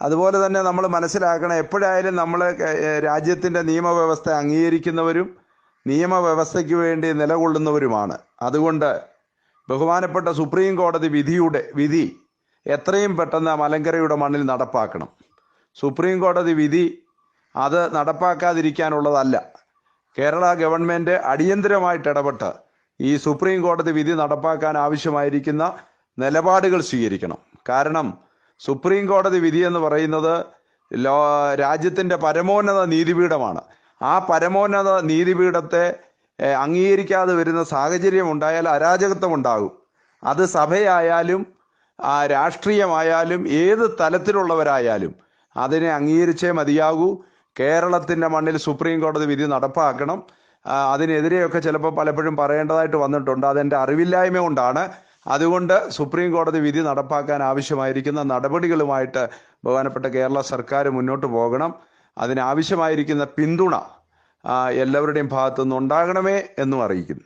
അതുപോലെ തന്നെ നമ്മൾ മനസ്സിലാക്കണം എപ്പോഴായാലും നമ്മൾ രാജ്യത്തിന്റെ നിയമവ്യവസ്ഥ അംഗീകരിക്കുന്നവരും നിയമവ്യവസ്ഥയ്ക്ക് വേണ്ടി നിലകൊള്ളുന്നവരുമാണ്. അതുകൊണ്ട് ബഹുമാനപ്പെട്ട സുപ്രീം കോടതി വിധിയുടെ വിധി എത്രയും പെട്ടെന്ന് മലങ്കരയുടെ മണ്ണിൽ നടപ്പാക്കണം. സുപ്രീം കോടതി വിധി അത് നടപ്പാക്കാതിരിക്കാനുള്ളതല്ല. കേരള ഗവൺമെന്റ് അടിയന്തരമായിട്ട് ഇടപെട്ട് ഈ സുപ്രീം കോടതി വിധി നടപ്പാക്കാൻ ആവശ്യമായിരിക്കുന്ന നിലപാടുകൾ സ്വീകരിക്കണം. കാരണം സുപ്രീം കോടതി വിധി എന്ന് പറയുന്നത് രാജ്യത്തിന്റെ പരമോന്നത നീതിപീഠമാണ്. ആ പരമോന്നത നീതിപീഠത്തെ അംഗീകരിക്കാതെ വരുന്ന സാഹചര്യം ഉണ്ടായാൽ അരാജകത്വം ഉണ്ടാകും. അത് സഭയായാലും ആ രാഷ്ട്രീയമായാലും ഏത് തലത്തിലുള്ളവരായാലും അതിനെ അംഗീകരിച്ചേ മതിയാകൂ. കേരളത്തിന്റെ മണ്ണിൽ സുപ്രീം കോടതി വിധി നടപ്പാക്കണം. അതിനെതിരെയൊക്കെ ചിലപ്പോൾ പലപ്പോഴും പറയേണ്ടതായിട്ട് വന്നിട്ടുണ്ട്. അതെന്റെ അറിവില്ലായ്മ കൊണ്ടാണ് അതുകൊണ്ട് സുപ്രീം കോടതി വിധി നടപ്പാക്കാൻ ആവശ്യമായിരിക്കുന്ന നടപടികളുമായിട്ട് ബഹുമാനപ്പെട്ട കേരള സർക്കാർ മുന്നോട്ട് പോകണം. അതിനാവശ്യമായിരിക്കുന്ന പിന്തുണ എല്ലാവരുടെയും ഭാഗത്തുനിന്ന് ഉണ്ടാകണമേ എന്നും അറിയിക്കുന്നു.